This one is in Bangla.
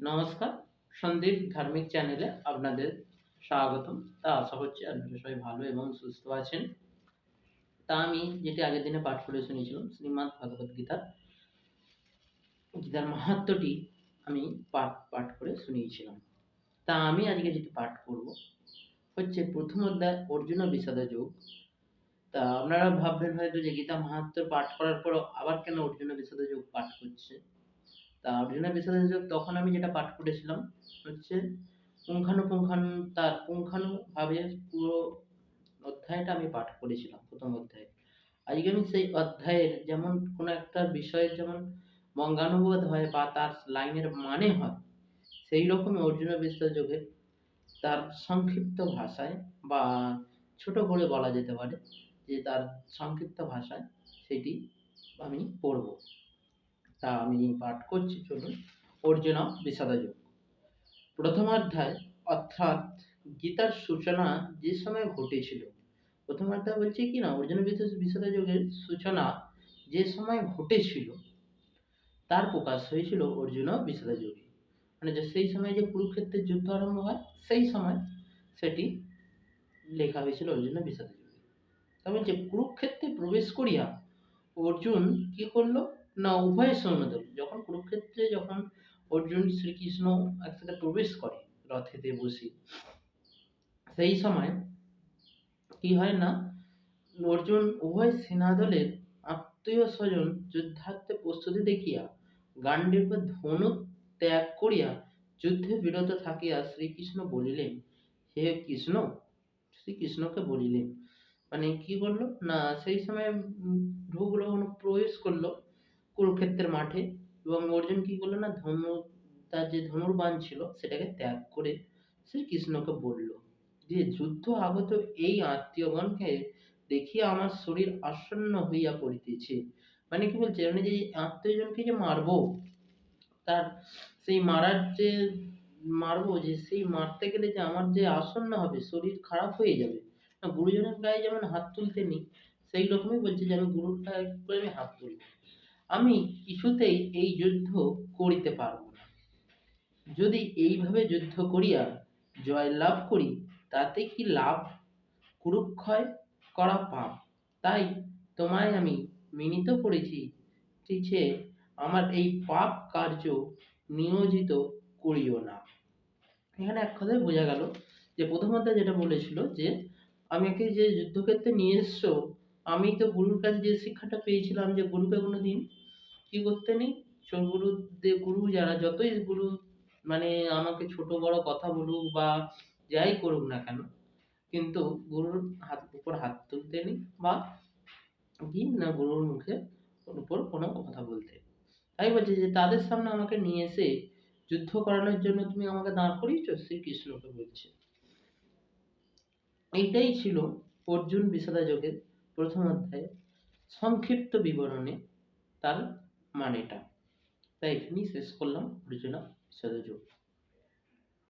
নমস্কার, সন্দীপ ধার্মিক চ্যানেলে আপনাদের স্বাগতম। তা আশা করছি আপনারা সবাই ভালো এবং সুস্থ আছেন। তা আমি যেটি আগের দিনে পাঠ করে শুনিয়েছিলাম শ্রীমদ্ ভগবত গীতার গীতার মাহাত্মটি আমি পাঠ পাঠ করে শুনিয়েছিলাম। তা আমি আজকে যেটি পাঠ করব হচ্ছে প্রথম অধ্যায় অর্জুন বিষাদ যোগ। তা আপনারা ভাববেন হয়তো যে গীতা মাহাত্ম পাঠ করার পর আবার কেন অর্জুন বিষাদ যোগ পাঠ করছে? তা অর্জুনের বিষাদযোগ তখন আমি যেটা পাঠ করেছিলাম হচ্ছে পুঙ্খানুপুঙ্খানু তার পুঙ্খানুভাবে পুরো অধ্যায়টা আমি পাঠ করেছিলাম, প্রথম অধ্যায়ে। আজকে আমি সেই অধ্যায়ের যেমন কোনো একটা বিষয়ের যেমন বঙ্গানুবোধ হয় বা তার লাইনের মানে হয়, সেই রকমই অর্জুন বিষাদযোগের তার সংক্ষিপ্ত ভাষায় বা ছোট করে বলা যেতে পারে যে তার সংক্ষিপ্ত ভাষায় সেটি আমি পড়ব। তা আমি পাঠ করছি, চলুন। অর্জুন, বিষাদযোগ। প্রথম অধ্যায়, অর্থাৎ গীতার সূচনা যে সময় ঘটেছিল। প্রথম অধ্যায় বলছে কি না, অর্জুন বিষাদযোগের সূচনা যে সময় ঘটেছিল, তার প্রকাশ হয়েছিল অর্জুন বিষাদযোগে। মানে যে সেই সময় যে কুরুক্ষেত্রের যুদ্ধ আরম্ভ হয়, সেই সময় সেটি লেখা হয়েছিল অর্জুন বিষাদযোগে। তা বলছে, কুরুক্ষেত্রে প্রবেশ করিয়া অর্জুন কি করল? না, উভয় সৈন্যদল যখন কুরুক্ষেত্রে যখন অর্জুন শ্রীকৃষ্ণ একসাথে প্রবেশ করে রথেতে বসে, সেই সময় কি হয় না, অর্জুন উভয় সেনাদলের আত্মীয় স্বজন যুদ্ধার্থে প্রস্তুতি দেখিয়া গান্ডীব ধনু ত্যাগ করিয়া যুদ্ধে বিরত থাকিয়া শ্রীকৃষ্ণ বলিলেন, হে কৃষ্ণ, শ্রীকৃষ্ণকে বলিলেন। মানে কি করল না, সেই সময় ঢুকলো প্রবেশ করল। কুরুক্ষেত্রের মাঠে এবং অর্জুন কি করল না ধনু তার যে ধনুর্বাণ ছিল সেটাকে ত্যাগ করে শ্রীকৃষ্ণকে বলল, যে যুদ্ধ আগত এই আত্মীয়গণকে দেখিয়া আমার শরীর আসন্ন হইয়া পড়িতেছে। মানে কি বলছে? মানে যে আত্মীয়জনকে যে মারবো, তার সেই মারার যে মারবো, যে সেই মারতে গেলে যে আমার যে আসন্ন হবে, শরীর খারাপ হয়ে যাবে। না, গুরুজনের গায়ে যেমন হাত তুলতে নেই, সেই রকমই বলছে যে আমি গুরুর করে আমি হাত তুলব। আমি কিছুতেই এই যুদ্ধ করিতে পারব না। যদি এইভাবে যুদ্ধ করিয়া জয় লাভ করি, তাতে কি লাভ? কুরুক্ষয় করা পাপ। তাই তোমায় আমি মিনিত করেছি, যে আমার এই পাপ কার্য নিয়োজিত করিও না। এখানে এক কথায় বোঝা গেল যে প্রথমত যেটা বলেছিল যে, আমাকে যে যুদ্ধক্ষেত্রে নিয়ে এসছো আমি তো গুরুর কাছে যে শিক্ষাটা পেয়েছিলাম যে গুরুকে কোনো দিন কী করতে নেই। গুরু গুরু যারা যতই গুরু মানে আমাকে ছোট বড় কথা বলুক বা যাই করুক না কেন, কিন্তু গুরুর হাত উপর হাত তুলতে নেই বা কি না গুরুর মুখে উপর কোনো কথা বলতে তাই বলছে যে তাদের সামনে আমাকে নিয়ে এসে যুদ্ধ করানোর জন্য তুমি আমাকে দাঁড় করিয়েছো? শ্রীকৃষ্ণকে বলছে। এইটাই ছিল অর্জুন বিষাদা যোগের প্রথম অধ্যায়ে সংক্ষিপ্ত বিবরণে তার মানেটা। তাই এখানেই শেষ করলাম। অর্জুনা বিষাদা যোগ